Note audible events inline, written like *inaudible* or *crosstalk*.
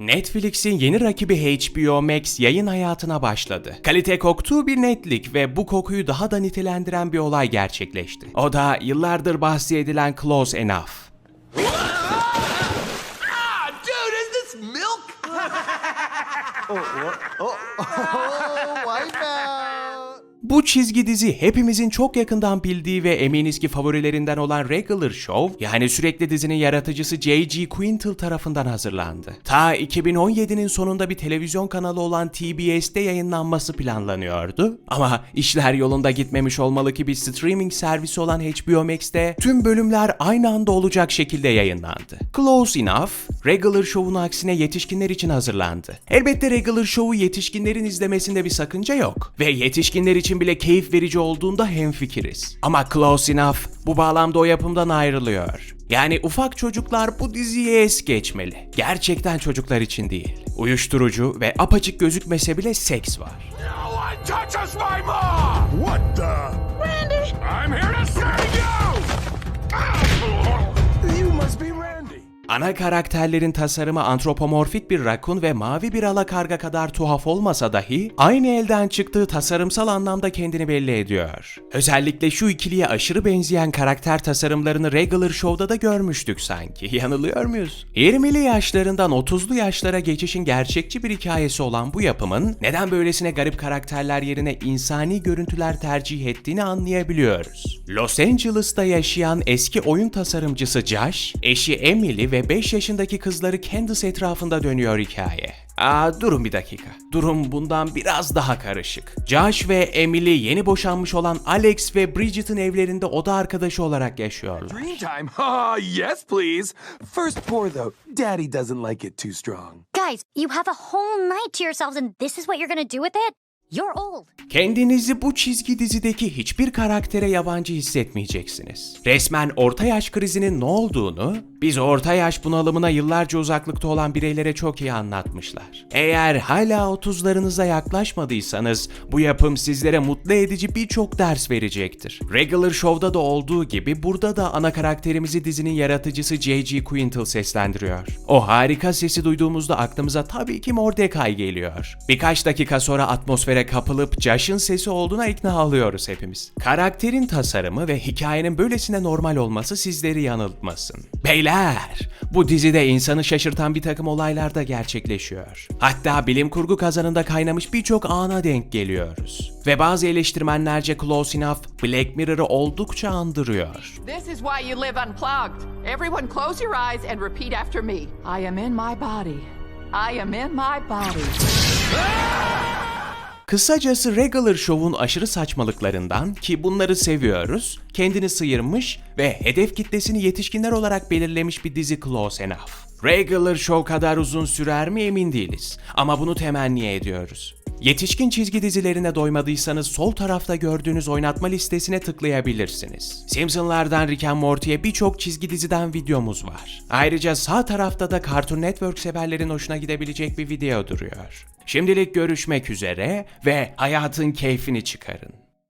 Netflix'in yeni rakibi HBO Max yayın hayatına başladı. Kalite koktuğu bir netlik ve bu kokuyu daha da nitelendiren bir olay gerçekleşti. O da yıllardır bahsedilen Close Enough. Ah, dude, is this milk? *laughs* Bu çizgi dizi hepimizin çok yakından bildiği ve eminiz ki favorilerinden olan Regular Show, yani sürekli dizinin yaratıcısı J.G. Quintel tarafından hazırlandı. Ta 2017'nin sonunda bir televizyon kanalı olan TBS'te yayınlanması planlanıyordu. Ama işler yolunda gitmemiş olmalı ki bir streaming servisi olan HBO Max'te tüm bölümler aynı anda olacak şekilde yayınlandı. Close Enough, Regular Show'un aksine yetişkinler için hazırlandı. Elbette Regular Show'u yetişkinlerin izlemesinde bir sakınca yok. Ve yetişkinler için bile keyif verici olduğunda hemfikiriz. Ama Close Enough bu bağlamda o yapımdan ayrılıyor. Yani ufak çocuklar bu diziye es geçmeli. Gerçekten çocuklar için değil. Uyuşturucu ve apaçık gözükmese bile seks var. No one touches my mom! Ana karakterlerin tasarımı antropomorfik bir rakun ve mavi bir alakarga kadar tuhaf olmasa dahi aynı elden çıktığı tasarımsal anlamda kendini belli ediyor. Özellikle şu ikiliye aşırı benzeyen karakter tasarımlarını Regular Show'da da görmüştük sanki. *laughs* Yanılıyor muyuz? 20'li yaşlarından 30'lu yaşlara geçişin gerçekçi bir hikayesi olan bu yapımın neden böylesine garip karakterler yerine insani görüntüler tercih ettiğini anlayabiliyoruz. Los Angeles'ta yaşayan eski oyun tasarımcısı Josh, eşi Emily ve 5 yaşındaki kızları Candace etrafında dönüyor hikaye. Aa durun bir dakika. Durum bundan biraz daha karışık. Josh ve Emily yeni boşanmış olan Alex ve Bridget'in evlerinde oda arkadaşı olarak yaşıyorlar. Dream time? *laughs* Ah, yes, please. First pour, though. Daddy doesn't like it too strong. Guys, you have a whole night to yourselves and this is what you're gonna do with it? You're old. Kendinizi bu çizgi dizideki hiçbir karaktere yabancı hissetmeyeceksiniz. Resmen orta yaş krizinin ne olduğunu, biz orta yaş bunalımına yıllarca uzaklıkta olan bireylere çok iyi anlatmışlar. Eğer hala 30'larınıza yaklaşmadıysanız bu yapım sizlere mutlu edici birçok ders verecektir. Regular Show'da da olduğu gibi burada da ana karakterimizi dizinin yaratıcısı J.G. Quintel seslendiriyor. O harika sesi duyduğumuzda aklımıza tabii ki Mordecai geliyor. Birkaç dakika sonra atmosfere kapılıp Josh'ın sesi olduğuna ikna oluyoruz hepimiz. Karakterin tasarımı ve hikayenin böylesine normal olması sizleri yanıltmasın. Beyler, bu dizide insanı şaşırtan bir takım olaylar da gerçekleşiyor. Hatta bilim kurgu kazanında kaynamış birçok ana denk geliyoruz. Ve bazı eleştirmenlerce Close Enough, Black Mirror'ı oldukça andırıyor. This is why you live unplugged. Everyone close your eyes and repeat after me. I am in my body. I am in my body. Kısacası Regular Show'un aşırı saçmalıklarından ki bunları seviyoruz, kendini sıyırmış ve hedef kitlesini yetişkinler olarak belirlemiş bir dizi Close Enough. Regular Show kadar uzun sürer mi emin değiliz ama bunu temenni ediyoruz. Yetişkin çizgi dizilerine doymadıysanız sol tarafta gördüğünüz oynatma listesine tıklayabilirsiniz. Simpsonlardan Rick and Morty'ye birçok çizgi diziden videomuz var. Ayrıca sağ tarafta da Cartoon Network severlerin hoşuna gidebilecek bir video duruyor. Şimdilik görüşmek üzere ve hayatın keyfini çıkarın.